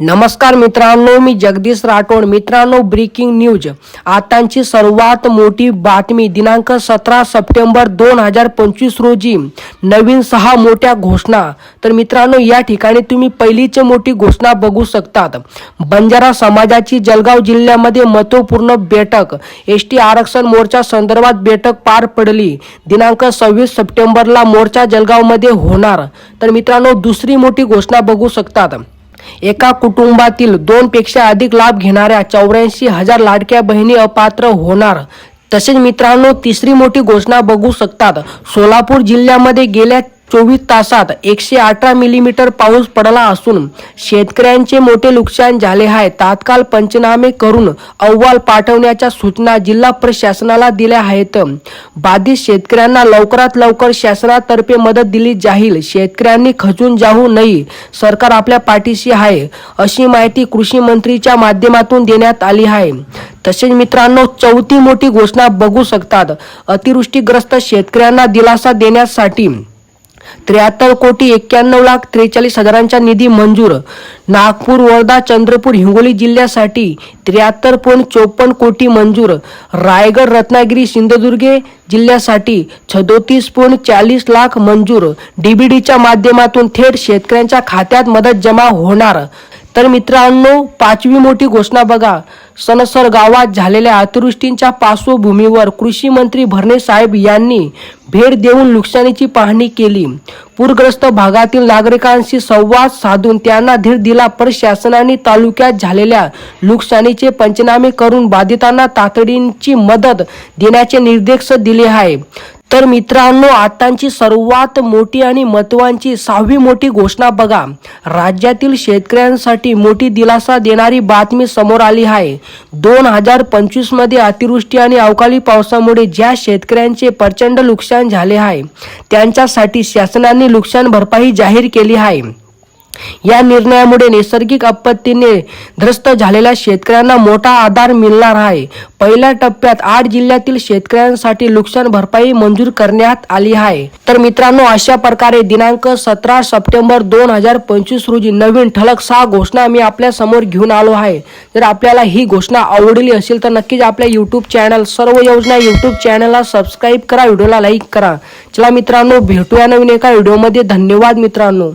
नमस्कार मित्रांनो मी जगदीश राठोड. मित्रांनो ब्रेकिंग न्यूज आतांची सर्वात मोठी बातमी दिनांक सतरा सप्टेंबर दोन हजार पंचवीस रोजी. नवीन सहा मोठ्या घोषणा. तर मित्रांनो या ठिकाणी तुम्ही पहिलीच मोठी घोषणा बघू शकतात. बंजारा समाजाची जळगाव जिल्ह्यामध्ये महत्त्वपूर्ण बैठक. एस टी आरक्षण मोर्चा संदर्भात बैठक पार पडली. दिनांक सव्वीस सप्टेंबरला मोर्चा जळगावमध्ये होणार. तर मित्रांनो दुसरी मोठी घोषणा बघू शकतात. एका कुटुंबातील दोनपेक्षा अधिक लाभ घेणाऱ्या चौऱ्याऐंशी हजार लाडक्या बहिणी अपात्र होणार. तसेच मित्रांनो तिसरी मोठी घोषणा बघू शकतात. सोलापूर जिल्ह्यामध्ये गेल्या चोवीस तासात एकशे अठरा मिलीमीटर पाऊस पडला असून शेतकऱ्यांचे मोठे नुकसान झाले आहे. तात्काळ पंचनामे करून अहवाल पाठवण्याच्या सूचना जिल्हा प्रशासनाला दिल्या आहेत. बाधित शेतकऱ्यांना लवकरात लवकर शासनातर्फे मदत दिली जाईल. शेतकऱ्यांनी खचून जाऊ नये. सरकार आपल्या पाठीशी आहे अशी माहिती कृषी मंत्रीच्या माध्यमातून देण्यात आली आहे. तसेच मित्रांनो चौथी मोठी घोषणा बघू शकतात. अतिवृष्टीग्रस्त शेतकऱ्यांना दिलासा देण्यासाठी त्र्याहत्तर कोटी एक्क्याण्णव लाख त्रेचाळीस हजारांचा निधी मंजूर. नागपूर वर्धा चंद्रपूर हिंगोली जिल्ह्यासाठी त्र्याहत्तर पॉईंट चोपन्न कोटी मंजूर. रायगड रत्नागिरी सिंधुदुर्गे जिल्ह्यासाठी छदोतीस पॉईंट चाळीस लाख मंजूर. डीबीडीच्या माध्यमातून थेट शेतकऱ्यांच्या खात्यात मदत जमा होणार. तर मित्रांनो पाचवी मोठी घोषणा बघा. सनसर गावात झालेल्या अतिवृष्टींच्या पार्श्वभूमीवर कृषी मंत्री भरणे साहेब यांनी भेट देऊन नुकसानीची पाहणी केली. पूरग्रस्त भागातील नागरिकांशी संवाद साधून त्यांना धीर दिला प्रशासनाने तालुक्यात झालेल्या नुकसानीचे पंचनामे करून बाधितांना तातडीची मदत देण्याचे निर्देश दिले आहे तर मित्रांनो आताची सर्वात मोठी आणि महत्वाची सहावी मोठी घोषणा बघा. राज्यातील शेतकऱ्यांसाठी मोठी दिलासा देणारी बातमी समोर आली आहे. दोन हजार पंचवीसमध्ये अतिवृष्टी आणि अवकाळी पावसामुळे ज्या शेतकऱ्यांचे प्रचंड नुकसान झाले आहे त्यांच्यासाठी शासनाने नुकसान भरपाई जाहीर केली आहे. या निर्णयामुळे नैसर्गिक आपत्तीने ध्रस्त झालेल्या शेतकऱ्यांना मोठा आधार मिळणार आहे. पहिल्या टप्प्यात आठ जिल्ह्यातील शेतकऱ्यांसाठी नुकसान भरपाई मंजूर करण्यात आली आहे. तर मित्रांनो अशा प्रकारे दिनांक सतरा सप्टेंबर दोन हजार पंचवीस रोजी नवीन ठळक सहा घोषणा मी आपल्यासमोर घेऊन आलो आहे. जर आपल्याला ही घोषणा आवडली असेल तर नक्कीच आपल्या युट्यूब चॅनल सर्व योजना युट्यूब चॅनलला सबस्क्राईब करा व्हिडिओला लाईक करा. चला मित्रांनो भेटूया नवीन एका व्हिडिओमध्ये धन्यवाद मित्रांनो.